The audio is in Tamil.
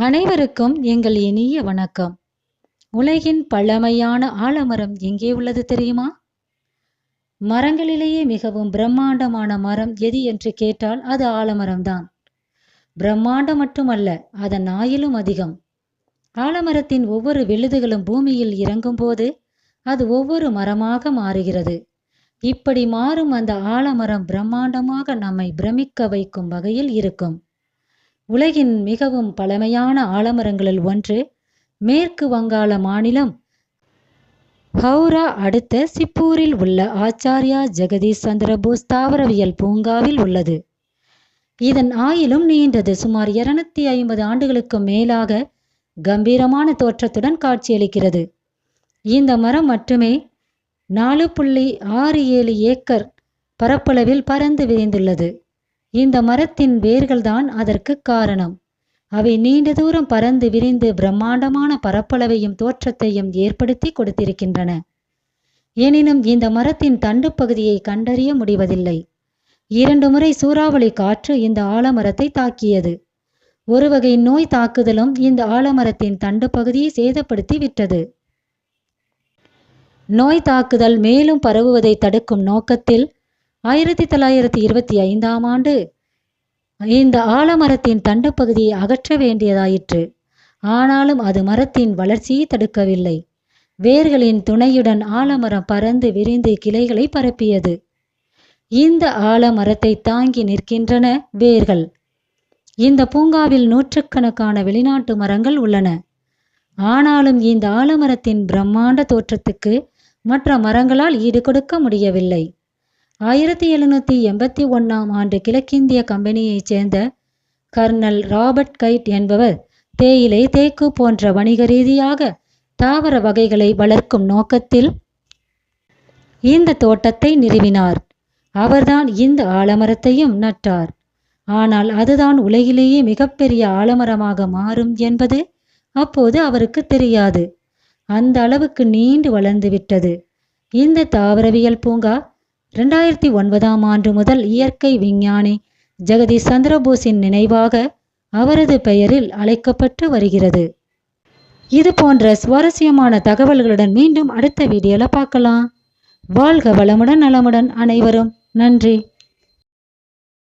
அனைவருக்கும் எங்கள் இனிய வணக்கம். உலகின் பழமையான ஆலமரம் எங்கே உள்ளது தெரியுமா? மரங்களிலேயே மிகவும் பிரம்மாண்டமான மரம் எது என்று கேட்டால் அது ஆலமரம்தான். பிரம்மாண்டம் மட்டுமல்ல அதன் ஆயிலும் அதிகம். ஆலமரத்தின் ஒவ்வொரு விழுதுகளும் பூமியில் இறங்கும்போது அது ஒவ்வொரு மரமாக மாறுகிறது. இப்படி மாறும் அந்த ஆலமரம் பிரம்மாண்டமாக நம்மை பிரமிக்க வைக்கும் வகையில் இருக்கும். உலகின் மிகவும் பழமையான ஆலமரங்களில் ஒன்று மேற்கு வங்காள மாநிலம் ஹவுரா அடுத்த சிப்பூரில் உள்ள ஆச்சாரியா ஜெகதீஷ் சந்திரபோஸ் தாவரவியல் பூங்காவில் உள்ளது. இதன் ஆயிலும் நீண்டது. சுமார் இருநூத்தி ஐம்பது ஆண்டுகளுக்கு மேலாக கம்பீரமான தோற்றத்துடன் காட்சியளிக்கிறது. இந்த மரம் மட்டுமே நாலு புள்ளி ஆறு ஏழு ஏக்கர் பரப்பளவில் பறந்து விரிந்துள்ளது. இந்த மரத்தின் வேர்கள்தான் அதற்கு காரணம். அவை நீண்ட தூரம் பறந்து விரிந்து பிரம்மாண்டமான பரப்பளவையும் தோற்றத்தையும் ஏற்படுத்தி கொடுத்திருக்கின்றன. எனினும் இந்த மரத்தின் தண்டு பகுதியை கண்டறிய முடிவதில்லை. இரண்டு முறை சூறாவளி காற்று இந்த ஆலமரத்தை தாக்கியது. ஒரு வகை நோய் தாக்குதலும் இந்த ஆலமரத்தின் தண்டு பகுதியை சேதப்படுத்தி விட்டது. நோய் தாக்குதல் மேலும் பரவுவதை தடுக்கும் நோக்கத்தில் ஆயிரத்தி தொள்ளாயிரத்தி இருபத்தி ஐந்தாம் ஆண்டு இந்த ஆலமரத்தின் தண்டு பகுதியை அகற்ற வேண்டியதாயிற்று. ஆனாலும் அது மரத்தின் வளர்ச்சியை தடுக்கவில்லை. வேர்களின் துணையுடன் ஆலமரம் பறந்து விரிந்து கிளைகளை பரப்பியது. இந்த ஆலமரத்தை தாங்கி நிற்கின்றன வேர்கள். இந்த பூங்காவில் நூற்றுக்கணக்கான வெளிநாட்டு மரங்கள் உள்ளன. ஆனாலும் இந்த ஆலமரத்தின் பிரம்மாண்ட தோற்றத்துக்கு மற்ற மரங்களால் ஈடு கொடுக்க முடியவில்லை. ஆயிரத்தி எழுநூற்றி எண்பத்தி ஒன்றாம் ஆண்டு கிழக்கிந்திய கம்பெனியைச் சேர்ந்த கர்னல் ராபர்ட் கைட் என்பவர் தேயிலை தேக்கு போன்ற வணிக ரீதியாக தாவர வகைகளை வளர்க்கும் நோக்கத்தில் இந்த தோட்டத்தை நிறுவினார். அவர்தான் இந்த ஆலமரத்தையும் நட்டார். ஆனால் அதுதான் உலகிலேயே மிகப்பெரிய ஆலமரமாக மாறும் என்பது அப்போது அவருக்கு தெரியாது. அந்த அளவுக்கு நீண்டு வளர்ந்து விட்டது. இந்த தாவரவியல் பூங்கா ரெண்டாயிரத்தி ஒன்பதாம் ஆண்டு முதல் இயற்கை விஞ்ஞானி ஜெகதீஷ் சந்திரபோஸின் நினைவாக அவரது பெயரில் அழைக்கப்பட்டு வருகிறது. இது போன்ற சுவாரஸ்யமான தகவல்களுடன் மீண்டும் அடுத்த வீடியோல பார்க்கலாம். வாழ்க வளமுடன் நலமுடன் அனைவரும். நன்றி.